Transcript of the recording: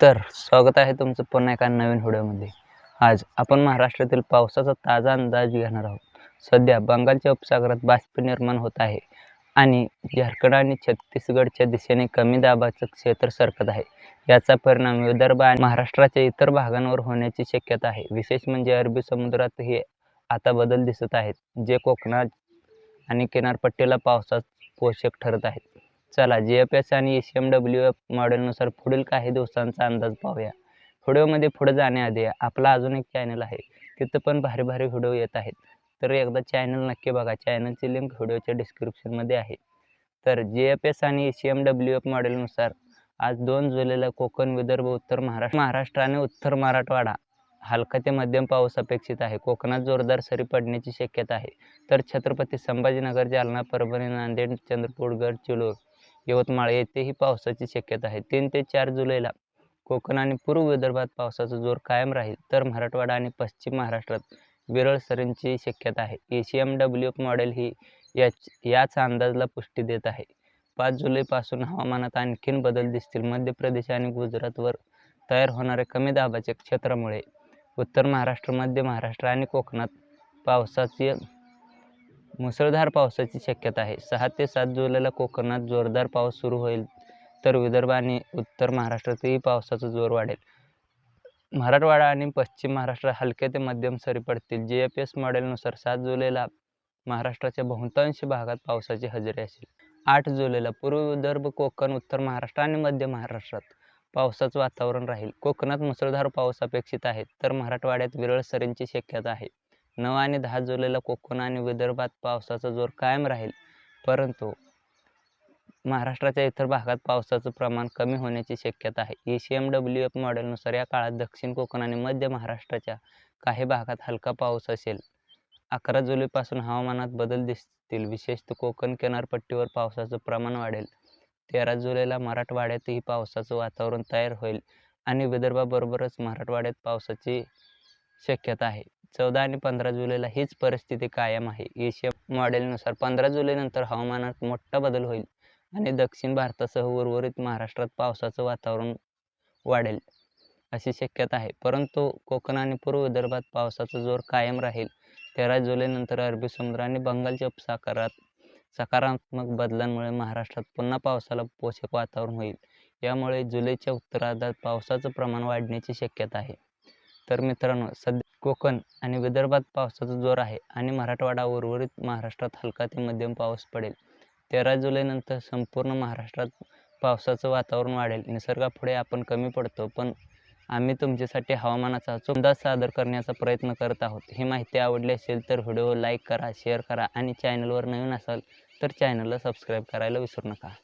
तर स्वागत आहे तुमचं पुन्हा एका नवीन व्हिडिओमध्ये. आज आपण महाराष्ट्रातील पावसाचा ताजा अंदाज घेणार आहोत. सध्या बंगालच्या उपसागरात बाष्प निर्माण होत आहे आणि झारखंड आणि छत्तीसगडच्या दिशेने कमी दाबाचं क्षेत्र सरकत आहे. याचा परिणाम विदर्भ आणि महाराष्ट्राच्या इतर भागांवर होण्याची शक्यता आहे. विशेष म्हणजे अरबी समुद्रात हे आता बदल दिसत आहेत जे कोकणात आणि किनारपट्टीला पावसात पोषक ठरत आहेत. चला जी एफ एस आणि एस एम डब्ल्यू एफ मॉडेलनुसार पुढील काही दिवसांचा अंदाज पाहूया. व्हिडिओमध्ये पुढे जाण्याआधी आपला अजून एक चॅनल आहे. तिथं पण भारी भारी व्हिडिओ येत आहेत. तर एकदा चॅनल नक्की बघा. चॅनलची लिंक व्हिडिओच्या डिस्क्रिप्शनमध्ये आहे. तर जे एफ एस आणि एस एम डब्ल्यू एफ मॉडेलनुसार आज दोन जुलैला कोकण विदर्भ उत्तर महाराष्ट्र महाराष्ट्र आणि उत्तर मराठवाडा हलका ते मध्यम पाऊस अपेक्षित आहे. कोकणात जोरदार सरी पडण्याची शक्यता आहे. तर छत्रपती संभाजीनगर जालना परभणी नांदेड चंद्रपूर गडचिरोली यवतमाळ येथेही पावसाची शक्यता आहे. तीन ते चार जुलैला कोकण आणि पूर्व विदर्भात पावसाचा जोर कायम राहील तर मराठवाडा आणि पश्चिम महाराष्ट्रात विरळ सरींची शक्यता आहे. A C M W F model ही याच याच अंदाजला पुष्टी देत आहे. पाच जुलैपासून हवामानात आणखीन बदल दिसतील. मध्य प्रदेश आणि गुजरातवर तयार होणाऱ्या कमी दाबाच्या क्षेत्रामुळे उत्तर महाराष्ट्र मध्य महाराष्ट्र आणि कोकणात पावसाची मुसळधार पावसाची शक्यता आहे. सहा ते सात जुलैला कोकणात जोरदार पाऊस सुरू होईल तर विदर्भ आणि उत्तर महाराष्ट्रातही पावसाचा जोर वाढेल. मराठवाडा आणि पश्चिम महाराष्ट्र हलके ते मध्यम सरी पडतील. जी एफ एस मॉडेलनुसार सात जुलैला महाराष्ट्राच्या बहुतांश भागात पावसाची हजेरी असेल. आठ जुलैला पूर्व विदर्भ कोकण उत्तर महाराष्ट्र आणि मध्य महाराष्ट्रात पावसाचं वातावरण राहील. कोकणात मुसळधार पाऊस अपेक्षित आहे तर मराठवाड्यात विरळ सरींची शक्यता आहे. नऊ आणि दहा जुलैला कोकण आणि विदर्भात पावसाचा जोर कायम राहील. परंतु महाराष्ट्राच्या इतर भागात पावसाचं प्रमाण कमी होण्याची शक्यता आहे. A C M W F मॉडेलनुसार या काळात दक्षिण कोकण आणि मध्य महाराष्ट्राच्या काही भागात हलका पाऊस असेल. अकरा जुलैपासून हवामानात बदल दिसतील. विशेषतः कोकण किनारपट्टीवर पावसाचं प्रमाण वाढेल. तेरा जुलैला मराठवाड्यातही पावसाचं वातावरण तयार होईल आणि विदर्भाबरोबरच मराठवाड्यात पावसाची शक्यता आहे. चौदा आणि पंधरा जुलैला हीच परिस्थिती कायम आहे. एशिया मॉडेलनुसार पंधरा जुलैनंतर हवामानात मोठा बदल होईल आणि दक्षिण भारतासह उर्वरित महाराष्ट्रात पावसाचं वातावरण वाढेल अशी शक्यता आहे. परंतु कोकण आणि पूर्व विदर्भात पावसाचा जोर कायम राहील. तेरा जुलैनंतर अरबी समुद्र आणि बंगालच्या उपसागरात सकारात्मक बदलांमुळे महाराष्ट्रात पुन्हा पावसाला पोषक वातावरण होईल. यामुळे जुलैच्या उत्तरार्धात पावसाचं प्रमाण वाढण्याची शक्यता आहे. तर मित्रांनो सध्या कोकण आणि विदर्भात पावसाचा जोर आहे आणि मराठवाडा उर्वरित महाराष्ट्रात हलका ते मध्यम पाऊस पडेल. तेरा जुलैनंतर संपूर्ण महाराष्ट्रात पावसाचं वातावरण वाढेल. निसर्गापुढे आपण कमी पडतो पण आम्ही तुमच्यासाठी हवामानाचा अचूक अंदाज सादर करण्याचा प्रयत्न करत आहोत. ही माहिती आवडली असेल तर व्हिडिओ लाईक करा शेअर करा आणि चॅनलवर नवीन असाल तर चॅनलला सबस्क्राईब करायला विसरू नका.